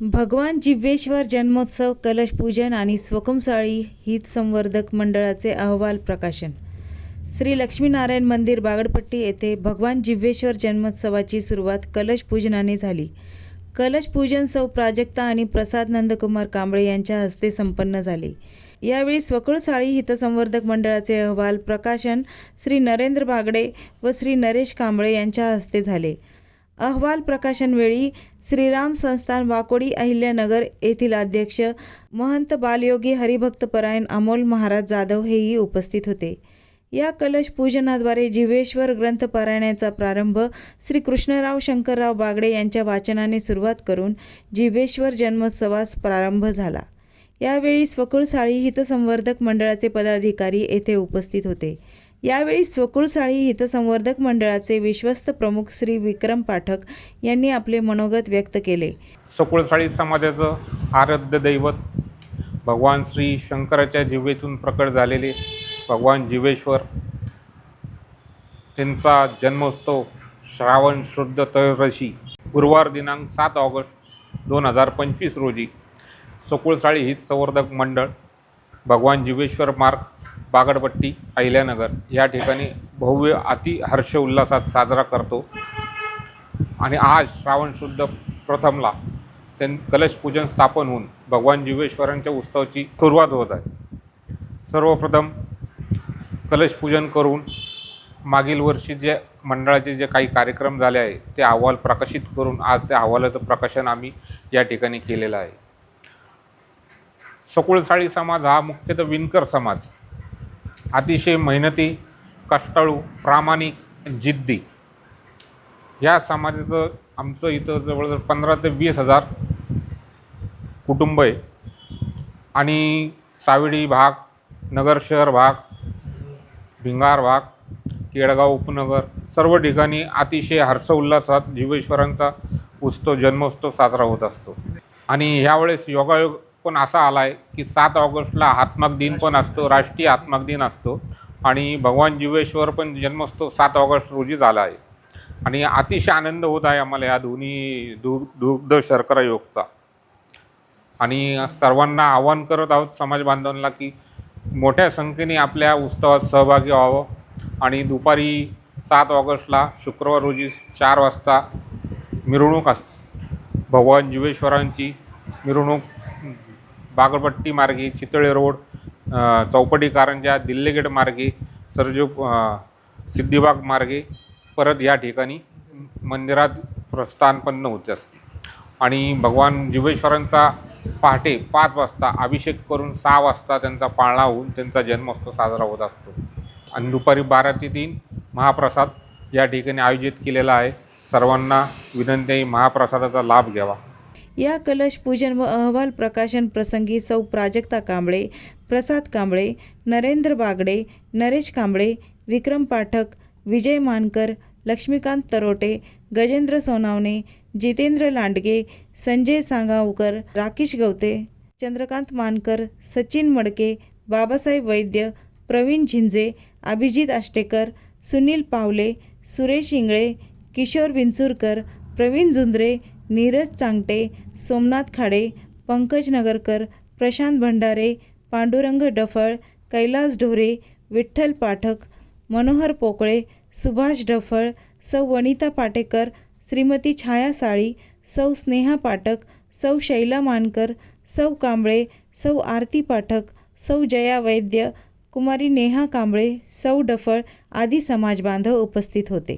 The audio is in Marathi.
भगवान जिव्हेश्वर जन्मोत्सव कलश पूजन आणि स्वकुमसाळी हित संवर्धक मंडळाचे अहवाल प्रकाशन. श्री लक्ष्मीनारायण मंदिर बागडपट्टी येथे भगवान जिव्हेश्वर जन्मोत्सवाची सुरुवात कलश पूजनाने झाली. कलश पूजन सौ प्राजक्ता आणि प्रसाद नंदकुमार कांबळे यांच्या हस्ते संपन्न झाले. यावेळी स्वकुळसाळी हितसंवर्धक मंडळाचे अहवाल प्रकाशन श्री नरेंद्र बागडे व श्री नरेश कांबळे यांच्या हस्ते झाले. अहवाल प्रकाशनवेळी श्रीराम संस्थान वाकोडी अहिल्यानगर येथील अध्यक्ष महंत बालयोगी हरिभक्तपरायण अमोल महाराज जाधव हेही उपस्थित होते. या कलश पूजनाद्वारे जिवेश्वर ग्रंथ पारायणाचा प्रारंभ श्री कृष्णराव शंकरराव बागडे यांच्या वाचनाने सुरुवात करून जिवेश्वर जन्मोत्सवास प्रारंभ झाला. यावेळी स्वकुळसाळी हितसंवर्धक मंडळाचे पदाधिकारी येथे उपस्थित होते. यावेळी स्वकुळसाळी हितसंवर्धक मंडळाचे विश्वस्त प्रमुख श्री विक्रम पाठक यांनी आपले मनोगत व्यक्त केले. स्वकुळसाळी समाजाचं आराध्य दैवत भगवान श्री शंकराच्या जीवेतून प्रकट झालेले भगवान जिवेश्वर त्यांचा जन्मोत्सव श्रावण शुद्ध त्रयोदशी गुरुवार दिनांक सात ऑगस्ट दोन हजार पंचवीस रोजी सकुळसाळी हित संवर्धक मंडळ भगवान जिवेश्वर मार्ग बागडपट्टी अहिल्यानगर या ठिकाणी भव्य अति हर्ष उल्हासात साजरा करतो. आणि आज श्रावण शुद्ध प्रथमला त्यां कलश पूजन स्थापन होऊन भगवान जीवेश्वरांच्या उत्सवाची सुरुवात होत आहे. सर्वप्रथम कलश पूजन करून मागील वर्षी जे मंडळाचे जे काही कार्यक्रम झाले आहे ते अहवाल प्रकाशित करून आज त्या अहवालाचं प्रकाशन आम्ही या ठिकाणी केलेलं आहे. सकुळसाळी समाज हा मुख्यतः विणकर समाज. अतिशय मेहनती कष्टाळू प्रामाणिक जिद्दी. या समाजाचं आमचं इथं जवळजवळ पंधरा ते वीस हजार कुटुंब आहे. आणि सावेडी भाग नगर शहर भाग भिंगार भाग केळगाव उपनगर सर्व ठिकाणी अतिशय हर्षउल्हासात जीवेश्वरांचा उत्सव जन्मोत्सव साजरा होत असतो. आणि ह्यावेळेस योगायोग पण असा आला आहे की सात ऑगस्टला हातमाग दिन पण असतो राष्ट्रीय हातमाग दिन असतो. आणि भगवान जीवेश्वर पण जन्मोत्सव सात ऑगस्ट रोजी झाला आहे. आणि अतिशय आनंद होत आहे आम्हाला या दोन्ही दु दुग्ध शर्करा योगचा. आणि सर्वांना आवाहन करत आहोत समाज बांधवांना की मोठ्या संख्येने आपल्या उत्सवात सहभागी व्हावं. आणि दुपारी सात ऑगस्टला शुक्रवार रोजी चार वाजता मिरवणूक असते भगवान जीवेश्वरांची मिरवणूक बागरपट्टी मार्गे चितळे रोड चौपटी कारंजा दिल्लीगेट मार्गे सरजू सिद्धिबाग मार्गे परत या ठिकाणी मंदिरात प्रस्थानपन्न होते असते. आणि भगवान जीवेश्वरांचा पहाटे पाच वाजता अभिषेक करून सहा वाजता त्यांचा पाळणा होऊन त्यांचा जन्मोत्सव साजरा होत असतो. आणि दुपारी बारा ते तीन महाप्रसाद या ठिकाणी आयोजित केलेला आहे. सर्वांना विनंती आहे महाप्रसादाचा लाभ घ्यावा. या कलश पूजन व अहवाल प्रकाशन प्रसंगी सौ प्राजक्ता कांबळे प्रसाद कांबळे नरेंद्र बागडे नरेश कांबळे विक्रम पाठक विजय मानकर लक्ष्मीकांत तरोटे गजेंद्र सोनावणे जितेंद्र लांडगे संजय सांगावकर राकेश गवते चंद्रकांत मानकर सचिन मडके बाबासाहेब वैद्य प्रवीण झिंजे अभिजित आष्टेकर सुनील पावले सुरेश इंगळे किशोर विंचुरकर प्रवीण झुंद्रे नीरज चांगटे सोमनाथ खाडे पंकज नगरकर प्रशांत भंडारे पांडुरंग डफळ कैलास ढोरे विठ्ठल पाठक मनोहर पोकळे सुभाष डफळ सौ वनिता पाटेकर श्रीमती छाया साळी सौ स्नेहा पाठक सौ शैला मानकर सौ कांबळे सौ आरती पाठक सौ जया वैद्य कुमारी नेहा कांबळे सौ डफळ आदी समाजबांधव उपस्थित होते.